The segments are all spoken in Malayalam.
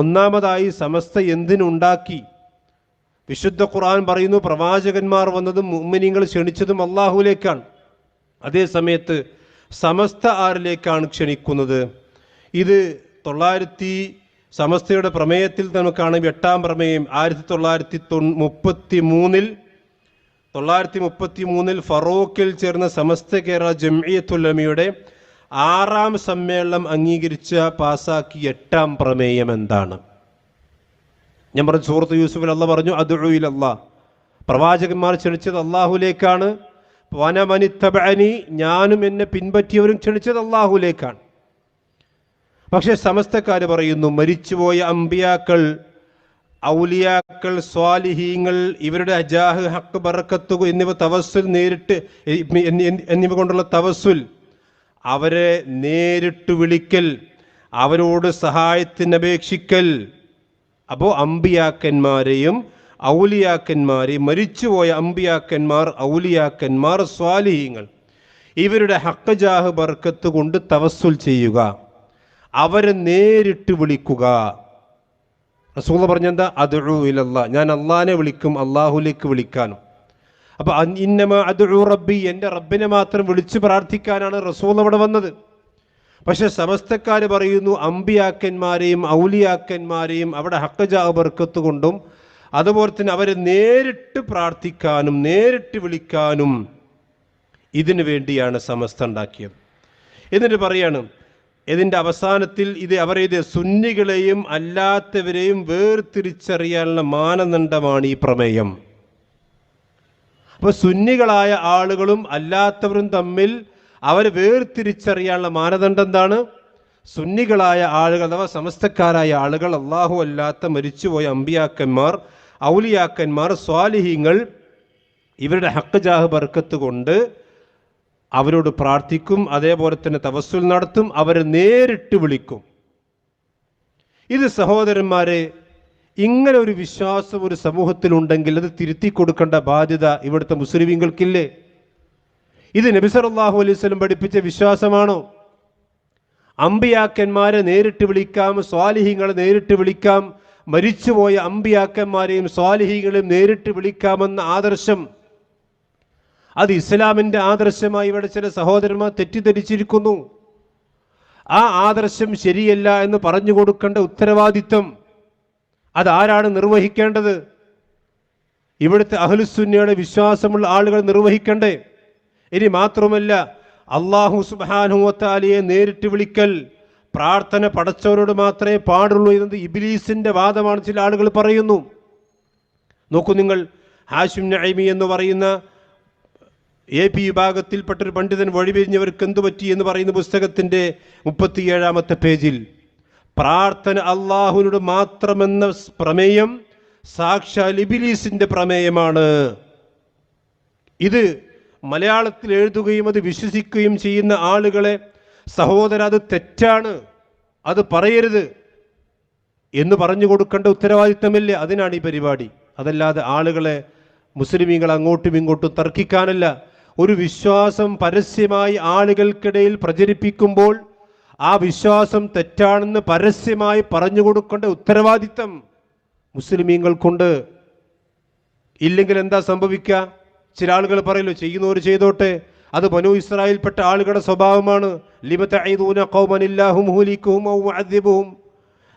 ഒന്നാമതായി സമസ്ത എന്തിനുണ്ടാക്കി? വിശുദ്ധ ഖുർആൻ പറയുന്നു പ്രവാചകന്മാർ വന്നതും മുമ്മിനിങ്ങൾ ക്ഷണിച്ചതും അള്ളാഹുവിലേക്കാണ് അതേ സമയത്ത് സമസ്ത ആരിലേക്കാണ് ക്ഷണിക്കുന്നത്? ഇത് തൊള്ളായിരത്തി സമസ്തയുടെ പ്രമേയത്തിൽ നമുക്കാണ് എട്ടാം പ്രമേയം ആയിരത്തി തൊള്ളായിരത്തി തൊ മുപ്പത്തി മൂന്നിൽ തൊള്ളായിരത്തി മുപ്പത്തി മൂന്നിൽ ഫറോക്കിൽ ചേർന്ന സമസ്ത കേരള ജംഇയത്തുല്ലമയുടെ ആറാം സമ്മേളനം അംഗീകരിച്ച പാസാക്കിയ എട്ടാം പ്രമേയം എന്താണ്? ഞാൻ പറഞ്ഞു സുഹൃത്ത് യൂസുഫിൽ അല്ല പറഞ്ഞു അതുഴിൽ അല്ല പ്രവാചകന്മാർ ക്ഷണിച്ചത് അള്ളാഹുലേക്കാണ് വനമനിത്തബനി ഞാനും എന്നെ പിൻപറ്റിയവരും ക്ഷണിച്ചത് അള്ളാഹുലേക്കാണ് പക്ഷെ സമസ്തക്കാർ പറയുന്നു മരിച്ചുപോയ അമ്പിയാക്കൾ ഔലിയാക്കൾ സ്വാലിഹീങ്ങൾ ഇവരുടെ അജാഹ് ഹക്ക് ബറക്കത്തുക എന്നിവ തവസ്സുൽ നേരിട്ട് എന്നി- എന്നി- എന്നിവ കൊണ്ടുള്ള തവസ്സുൽ അവരെ നേരിട്ട് വിളിക്കൽ അവരോട് സഹായത്തിന് അപേക്ഷിക്കൽ. അപ്പോൾ അമ്പിയാക്കന്മാരെയും ഔലിയാക്കന്മാരെയും മരിച്ചുപോയ അമ്പിയാക്കന്മാർ ഔലിയാക്കന്മാർ സ്വാലിഹീങ്ങൾ ഇവരുടെ ഹക്കജാഹ് ബർക്കത്ത് കൊണ്ട് തവസ്സുൽ ചെയ്യുക. അവരെ നേരിട്ട് വിളിക്കുക. റസൂല പറഞ്ഞെന്താ? ഇലല്ല ഞാൻ അള്ളാഹിനെ വിളിക്കും അള്ളാഹുലേക്ക് വിളിക്കാനും. അപ്പൊ അൻ- ഇന്നമ അദു റബ്ബി എന്റെ റബ്ബിനെ മാത്രം വിളിച്ചു പ്രാർത്ഥിക്കാനാണ് റസൂൽ അവിടെ വന്നത്. പക്ഷെ സമസ്തക്കാർ പറയുന്നു അമ്പിയാക്കന്മാരെയും ഔലിയാക്കന്മാരെയും അവിടെ ഹക്കജാ ബർക്കത്ത് കൊണ്ടും അതുപോലെ തന്നെ അവരെ നേരിട്ട് പ്രാർത്ഥിക്കാനും നേരിട്ട് വിളിക്കാനും ഇതിനു വേണ്ടിയാണ് സമസ്ത ഉണ്ടാക്കിയത്. എന്നിട്ട് പറയാണ് ഇതിന്റെ അവസാനത്തിൽ ഇത് അവർ ഇത് സുന്നികളെയും അല്ലാത്തവരെയും വേർതിരിച്ചറിയാനുള്ള മാനദണ്ഡമാണ് ഈ പ്രമേയം. അപ്പോൾ സുന്നികളായ ആളുകളും അല്ലാത്തവരും തമ്മിൽ അവർ വേർതിരിച്ചറിയാനുള്ള മാനദണ്ഡം എന്താണ്? സുന്നികളായ ആളുകൾ അഥവാ സമസ്തക്കാരായ ആളുകൾ അള്ളാഹു അല്ലാത്ത മരിച്ചുപോയ അമ്പിയാക്കന്മാർ ഔലിയാക്കന്മാർ സ്വാലിഹീങ്ങൾ ഇവരുടെ ഹക്ക് ജാഹ് ബർക്കത്ത് കൊണ്ട് അവരോട് പ്രാർത്ഥിക്കും അതേപോലെ തന്നെ തവസ്സുൽ നടത്തും അവരെ നേരിട്ട് വിളിക്കും. ഇത് സഹോദരന്മാരെ ഇങ്ങനെ ഒരു വിശ്വാസം ഒരു സമൂഹത്തിലുണ്ടെങ്കിൽ അത് തിരുത്തി കൊടുക്കേണ്ട ബാധ്യത ഇവിടുത്തെ മുസ്ലിമീങ്ങൾക്കില്ലേ? ഇത് നബിസറല്ലാഹു അലൈഹി പഠിപ്പിച്ച വിശ്വാസമാണോ? അമ്പിയാക്കന്മാരെ നേരിട്ട് വിളിക്കാം സ്വാലിഹീങ്ങളെ നേരിട്ട് വിളിക്കാം മരിച്ചുപോയ അമ്പിയാക്കന്മാരെയും സ്വാലിഹീങ്ങളെയും നേരിട്ട് വിളിക്കാമെന്ന ആദർശം. അത് ഇസ്ലാമിന്റെ ആദർശമായി ഇവിടെ ചില സഹോദരന്മാർ തെറ്റിദ്ധരിച്ചിരിക്കുന്നു. ആ ആദർശം ശരിയല്ല എന്ന് പറഞ്ഞു കൊടുക്കേണ്ട ഉത്തരവാദിത്വം അതാരാണ് നിർവഹിക്കേണ്ടത്? ഇവിടുത്തെ അഹ്ലുസുന്നയുടെ വിശ്വാസമുള്ള ആളുകൾ നിർവഹിക്കണ്ടേ? ഇനി മാത്രമല്ല അള്ളാഹു സുബാനുവത്താലിയെ നേരിട്ട് വിളിക്കൽ പ്രാർത്ഥന പടച്ചവരോട് മാത്രമേ പാടുള്ളൂ എന്നത് ഇബിലീസിന്റെ വാദമാണ് ചില ആളുകൾ പറയുന്നു. നോക്കൂ നിങ്ങൾ ഹാഷിം നൈമി എന്ന് പറയുന്ന എ പി വിഭാഗത്തിൽപ്പെട്ടൊരു പണ്ഡിതൻ വഴിപിരിഞ്ഞവർക്ക് എന്തു പറ്റി എന്ന് പറയുന്ന പുസ്തകത്തിന്റെ മുപ്പത്തിയേഴാമത്തെ പേജിൽ. പ്രാർത്ഥന അള്ളാഹുവിനോട് മാത്രമെന്ന പ്രമേയം സാക്ഷാൽ ഇബിലീസിന്റെ പ്രമേയമാണ്. ഇത് മലയാളത്തിൽ എഴുതുകയും അത് വിശ്വസിക്കുകയും ചെയ്യുന്ന ആളുകളെ സഹോദര അത് തെറ്റാണ് അത് പറയരുത് എന്ന് പറഞ്ഞു കൊടുക്കേണ്ട ഉത്തരവാദിത്തമില്ല? അതിനാണ് ഈ പരിപാടി. അതല്ലാതെ ആളുകളെ മുസ്ലിമീങ്ങൾ അങ്ങോട്ടും ഇങ്ങോട്ടും തർക്കിക്കാനല്ല. ഒരു വിശ്വാസം പരസ്യമായി ആളുകൾക്കിടയിൽ പ്രചരിപ്പിക്കുമ്പോൾ ആ വിശ്വാസം തെറ്റാണെന്ന് പരസ്യമായി പറഞ്ഞു കൊടുക്കേണ്ട ഉത്തരവാദിത്തം മുസ്ലിമീങ്ങൾക്കുണ്ട്. ഇല്ലെങ്കിൽ എന്താ സംഭവിക്കുക? ചില ആളുകൾ പറയല്ലോ ചെയ്യുന്നവർ ചെയ്തോട്ടെ. അത് ബനു ഇസ്രായേൽപ്പെട്ട ആളുകളുടെ സ്വഭാവമാണ്.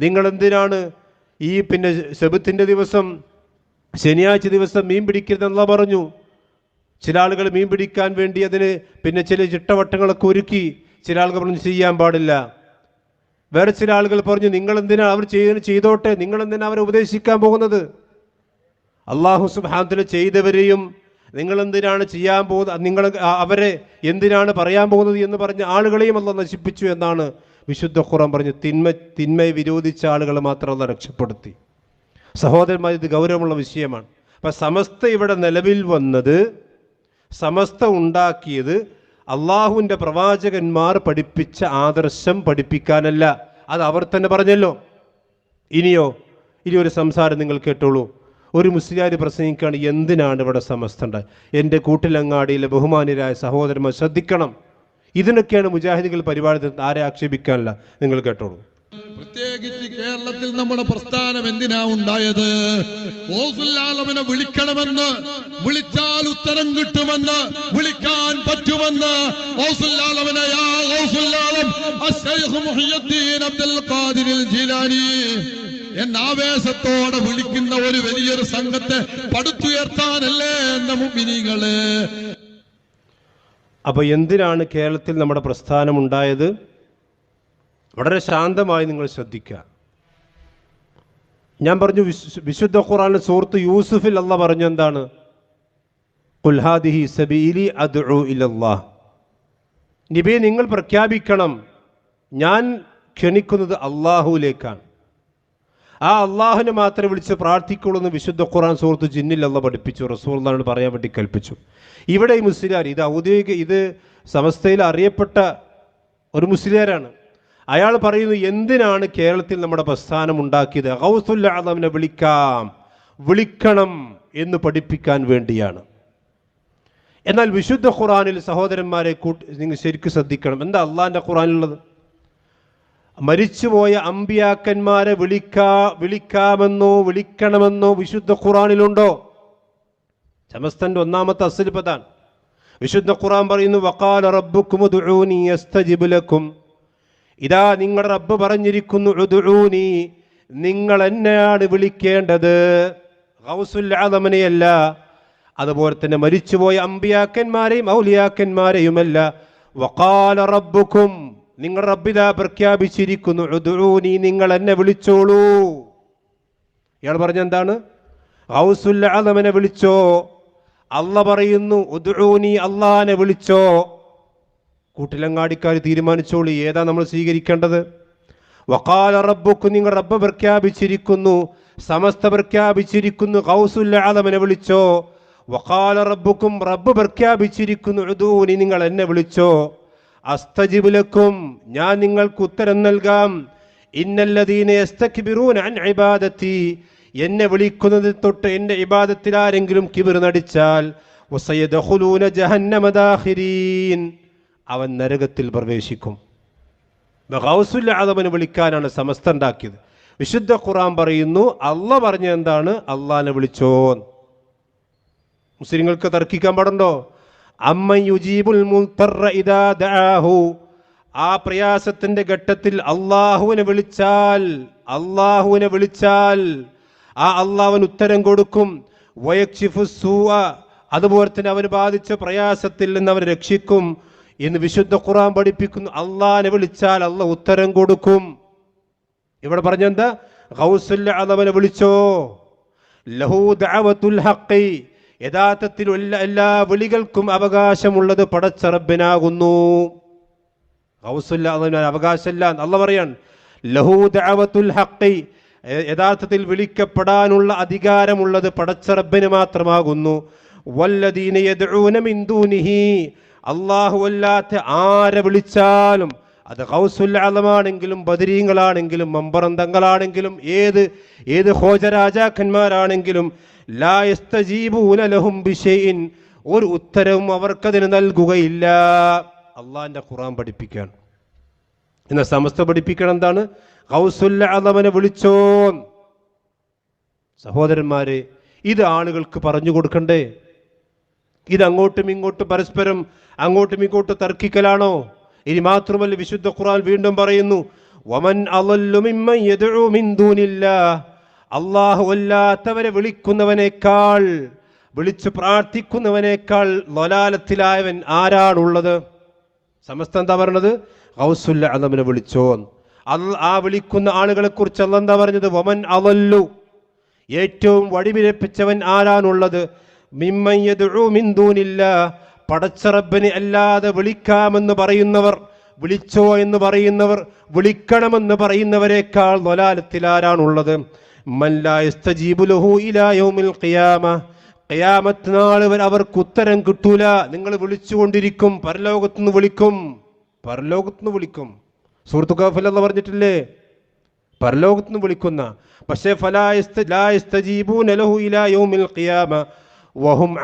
നിങ്ങൾ എന്തിനാണ് ഈ പിന്നെ ശബത്തിന്റെ ദിവസം ശനിയാഴ്ച ദിവസം മീൻ പിടിക്കരുതെന്നുള്ള പറഞ്ഞു. ചില ആളുകൾ മീൻ പിടിക്കാൻ വേണ്ടി അതിന് പിന്നെ ചില ചിട്ടവട്ടങ്ങളൊക്കെ ഒരുക്കി. ചില ആളുകൾ പറഞ്ഞു ചെയ്യാൻ പാടില്ല. വേറെ ചില ആളുകൾ പറഞ്ഞു നിങ്ങൾ എന്തിനാ അവർ ചെയ്യുന്ന ചെയ്തോട്ടെ? നിങ്ങൾ എന്തിനാ അവരെ ഉപദേശിക്കാൻ പോകുന്നത്? അള്ളാഹു സുബാനത്തിൽ ചെയ്തവരെയും നിങ്ങൾ എന്തിനാണ് ചെയ്യാൻ പോകുന്നത് നിങ്ങൾ അവരെ എന്തിനാണ് പറയാൻ പോകുന്നത് എന്ന് പറഞ്ഞ ആളുകളെയും അല്ല നശിപ്പിച്ചു എന്നാണ് വിശുദ്ധ ഖുറാൻ പറഞ്ഞു തിന്മ തിന്മയെ വിരോധിച്ച ആളുകളെ മാത്രം അല്ല രക്ഷപ്പെടുത്തി. സഹോദരന്മാർ ഇത് ഗൗരവമുള്ള വിഷയമാണ്. അപ്പം സമസ്ത ഇവിടെ നിലവിൽ വന്നത് സമസ്ത ഉണ്ടാക്കിയത് അള്ളാഹുവിന്റെ പ്രവാചകന്മാർ പഠിപ്പിച്ച ആദർശം പഠിപ്പിക്കാനല്ല. അത് അവർ തന്നെ പറഞ്ഞല്ലോ. ഇനിയോ ഇനി ഒരു സംസാരം നിങ്ങൾ കേട്ടോളൂ. ഒരു മുസ്ലിയാർ പ്രസംഗിക്കുകയാണ് എന്തിനാണ് ഇവിടെ സമസ്തണ്ട്? എന്റെ കൂട്ടിലങ്ങാടിയിലെ ബഹുമാന്യരായ സഹോദരന്മാർ ശ്രദ്ധിക്കണം. ഇതിനൊക്കെയാണ് മുജാഹിദികൾ പരിപാടി. ആരെ ആക്ഷേപിക്കാനല്ല? നിങ്ങൾ കേട്ടോളൂ. പ്രത്യേകിച്ച് കേരളത്തിൽ നമ്മുടെ പ്രസ്ഥാനം എന്തിനാ ഉണ്ടായത്? ഓസുല്ലാലമിനെ വിളിക്കണമെന്ന് വിളിച്ചാൽ ഉത്തരം കിട്ടുമെന്ന് വിളിക്കാൻ പറ്റുമെന്ന് ഓസുല്ലാലവനെ യാ ഓസുല്ലാലം അശ്ശൈഖ് മുഹിയുദ്ദീൻ അബ്ദുൽ എന്ന ആവേശത്തോടെ വിളിക്കുന്ന ഒരു വലിയൊരു സംഘത്തെ പടുത്തുയർത്താനല്ലേ എന്ന മുമ്പിനികൾ അപ്പൊ എന്തിനാണ് കേരളത്തിൽ നമ്മുടെ പ്രസ്ഥാനം ഉണ്ടായത്? വളരെ ശാന്തമായി നിങ്ങൾ ശ്രദ്ധിക്കുക ഞാൻ പറഞ്ഞു വിശുദ്ധ ഖുറാനിലെ സുഹൃത്ത് യൂസുഫിൽ അല്ല പറഞ്ഞു എന്താണ്? കുൽഹാദിഹി സബീലി നിങ്ങൾ പ്രഖ്യാപിക്കണം ഞാൻ ക്ഷണിക്കുന്നത് അള്ളാഹുവിലേക്കാണ് ആ അള്ളാഹുവിനെ മാത്രമേ വിളിച്ച് പ്രാർത്ഥിക്കുള്ളൂ എന്ന് വിശുദ്ധ ഖുറാൻ സുഹൃത്ത് ജിന്നിൽ അല്ല പഠിപ്പിച്ചു എന്നാണ് പറയാൻ വേണ്ടി കൽപ്പിച്ചു ഇവിടെ ഈ മുസ്ലിയാർ ഇത് ഔദ്യോഗിക ഇത് സമസ്തയിൽ അറിയപ്പെട്ട ഒരു മുസ്ലിയാരാണ്. അയാൾ പറയുന്നു എന്തിനാണ് കേരളത്തിൽ നമ്മുടെ പ്രസ്ഥാനം ഉണ്ടാക്കിയത്? ഹൗസുല്ലാദമിനെ വിളിക്കാം. വിളിക്കണം എന്ന് പഠിപ്പിക്കാൻ വേണ്ടിയാണ്. എന്നാൽ വിശുദ്ധ ഖുറാനിൽ സഹോദരന്മാരെ കൂട്ടി നിങ്ങൾ ശരിക്കും ശ്രദ്ധിക്കണം. എന്താ അള്ളാഹിന്റെ ഖുറാനിലുള്ളത് മരിച്ചുപോയ അമ്പിയാക്കന്മാരെ വിളിക്കാ വിളിക്കാമെന്നോ വിളിക്കണമെന്നോ വിശുദ്ധ ഖുറാനിലുണ്ടോ ചമസ്തന്റെ ഒന്നാമത്തെ അസലിപ്പതാണ് വിശുദ്ധ ഖുറാൻ പറയുന്നു വക്കാല റബ്ബുക്കും ഇതാ നിങ്ങളുടെ റബ്ബ് പറഞ്ഞിരിക്കുന്നു ഉദ്ഉനി നിങ്ങൾ എന്നെയാണ് വിളിക്കേണ്ടത്. ആദമനെയല്ല അതുപോലെ തന്നെ മരിച്ചുപോയ അമ്പിയാക്കന്മാരെയും ഔലിയാക്കന്മാരെയുമല്ല. വക്കാല റബ്ബുക്കും നിങ്ങൾ റബ്ബിത പ്രഖ്യാപിച്ചിരിക്കുന്നു ഉദ്ഉനി നിങ്ങൾ എന്നെ വിളിച്ചോളൂ. ഇയാൾ പറഞ്ഞെന്താണ് ഹൗസുൽ ആദമനെ വിളിച്ചോ അല്ല പറയുന്നു ഉദ്ഊനി അള്ളാനെ വിളിച്ചോ. കൂട്ടിലങ്ങാടിക്കാർ തീരുമാനിച്ചോളി. ഏതാ നമ്മൾ സ്വീകരിക്കേണ്ടത്? വക്കാല റബ്ബുക്ക് നിങ്ങൾ റബ്ബ് പ്രഖ്യാപിച്ചിരിക്കുന്നു. സമസ്ത പ്രഖ്യാപിച്ചിരിക്കുന്നു. കൗസുല്ലാദമനെ വിളിച്ചോ? വക്കാല റബ്ബുക്കും റബ്ബ് പ്രഖ്യാപിച്ചിരിക്കുന്നു. ഉദൂനി നിങ്ങൾ എന്നെ വിളിച്ചോ? അസ്തജിബുലക്കും ഞാൻ നിങ്ങൾക്ക് ഉത്തരം നൽകാം. ഇന്നല്ലദീന ഇബാദത്തി. എന്നെ വിളിക്കുന്നതിൽ തൊട്ട് എന്റെ ഇബാദത്തിൽ ആരെങ്കിലും കിബിർ നടിച്ചാൽ വസയദഖുലൂന ജഹന്നമ ദാഖിരീൻ അവൻ നരകത്തിൽ പ്രവേശിക്കും. ഗൗസുൽ ആദമന് വിളിക്കാനാണ് സമസ്ത ഉണ്ടാക്കിയത് വിശുദ്ധ ഖുറാൻ പറയുന്നു അല്ല പറഞ്ഞ എന്താണ്? അള്ളാനെ വിളിച്ചോ മുസ്ലിങ്ങൾക്ക് തർക്കിക്കാൻ പാടുണ്ടോ? അമ്മ യുജീബുൽ മുൽത്തറ ഇദാ ദആഹു ആ പ്രയാസത്തിന്റെ ഘട്ടത്തിൽ അള്ളാഹുവിനെ വിളിച്ചാൽ അള്ളാഹുവിനെ വിളിച്ചാൽ ആ അള്ളാഹുവൻ ഉത്തരം കൊടുക്കും. വയക്ഷിഫു സൂവ അതുപോലെ തന്നെ അവന് ബാധിച്ച പ്രയാസത്തിൽ നിന്ന് അവനെ രക്ഷിക്കും. എന്ന് വിശുദ്ധ ഖുറാൻ പഠിപ്പിക്കുന്നു. അള്ളാനെ വിളിച്ചാൽ അള്ള ഉത്തരം കൊടുക്കും. ഇവിടെ പറഞ്ഞെന്താ? അദവനെ വിളിച്ചോ? ലഹു ദഅവത്തുൽ ഹഖി. യഥാർത്ഥത്തിൽ എല്ലാ വിളികൾക്കും അവകാശമുള്ളത് പടച്ചറബിനാകുന്നു. ഗൗസുൽ അദവന് അവകാശമില്ല അല്ല പറയാൻ ലഹു ദഅവത്തുൽ ഹഖി. യ- യഥാർത്ഥത്തിൽ വിളിക്കപ്പെടാനുള്ള അധികാരമുള്ളത് പടച്ചറബിന് മാത്രമാകുന്നു. വല്ലദീന മിൻ ദൂനിഹി. അല്ലാഹു അല്ലാത്ത ആരെ വിളിച്ചാലും അത് ഹൗസുൽ ബദരീങ്ങളാണെങ്കിലും മമ്പറന്തങ്ങളാണെങ്കിലും ഏത് ഏത് ഹോജരാജാക്കന്മാരാണെങ്കിലും ബിഷൈഇൻ ഒരു ഉത്തരവും അവർക്കതിന് നൽകുകയില്ല. അള്ളാഹിന്റെ ഖുറാൻ പഠിപ്പിക്കുകയാണ്. എന്ന സമസ്ത പഠിപ്പിക്കണം എന്താണ്? ഹൗസുൽ അലമനെ വിളിച്ചോ സഹോദരന്മാരെ ഇത് ആളുകൾക്ക് പറഞ്ഞു കൊടുക്കണ്ടേ? ഇത് അങ്ങോട്ടും ഇങ്ങോട്ടും പരസ്പരം അങ്ങോട്ടും ഇങ്ങോട്ടും തർക്കിക്കലാണോ? ഇനി മാത്രമല്ല വിശുദ്ധ ഖുറാൻ വീണ്ടും പറയുന്നു വമൻ അല്ലാത്തവരെ വിളിക്കുന്നവനേക്കാൾ വിളിച്ചു പ്രാർത്ഥിക്കുന്നവനേക്കാൾ ലൊലാലത്തിലായവൻ ആരാണുള്ളത്? സമസ്ത എന്താ പറഞ്ഞത്? ഹൗസുല്ല അലമിനെ വിളിച്ചോ ആ വിളിക്കുന്ന ആളുകളെ കുറിച്ച് അല്ല എന്താ പറഞ്ഞത്? വമൻ അവല്ലു ഏറ്റവും വടിവിരപ്പിച്ചവൻ ആരാണുള്ളത്? പടച്ചറബിനെ അല്ലാതെ വിളിക്കാമെന്ന് പറയുന്നവർ വിളിച്ചോ എന്ന് പറയുന്നവർ വിളിക്കണമെന്ന് പറയുന്നവരെക്കാൾ നൊലാലത്തിൽ ആരാണുള്ളത് അവർക്ക് ഉത്തരം കിട്ടൂല. നിങ്ങൾ വിളിച്ചുകൊണ്ടിരിക്കും പരലോകത്തുനിന്ന് വിളിക്കും. പരലോകത്തുനിന്ന് വിളിക്കും. സുഹൃത്തു എന്ന് പറഞ്ഞിട്ടില്ലേ? പരലോകത്തുനിന്ന് വിളിക്കുന്ന. പക്ഷേ ഫലാ യസ്ത- ലാ ലഹു ഇലാ യൗമിൽ ഖിയാമ. വഹും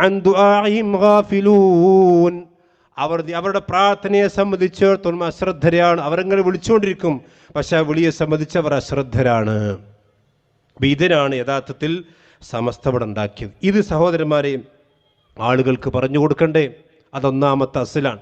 അവർ അവരുടെ പ്രാർത്ഥനയെ സംബന്ധിച്ചിടത്തോളം അശ്രദ്ധരാണ്. അവരങ്ങനെ വിളിച്ചുകൊണ്ടിരിക്കും. പക്ഷെ ആ വിളിയെ സംബന്ധിച്ച് അവർ അശ്രദ്ധരാണ്. ഇതിനാണ് യഥാർത്ഥത്തിൽ സമസ്ത ഇവിടെ ഉണ്ടാക്കിയത്. ഇത് സഹോദരന്മാരെയും ആളുകൾക്ക് പറഞ്ഞു കൊടുക്കണ്ടേ? അതൊന്നാമത്തെ അസിലാണ്.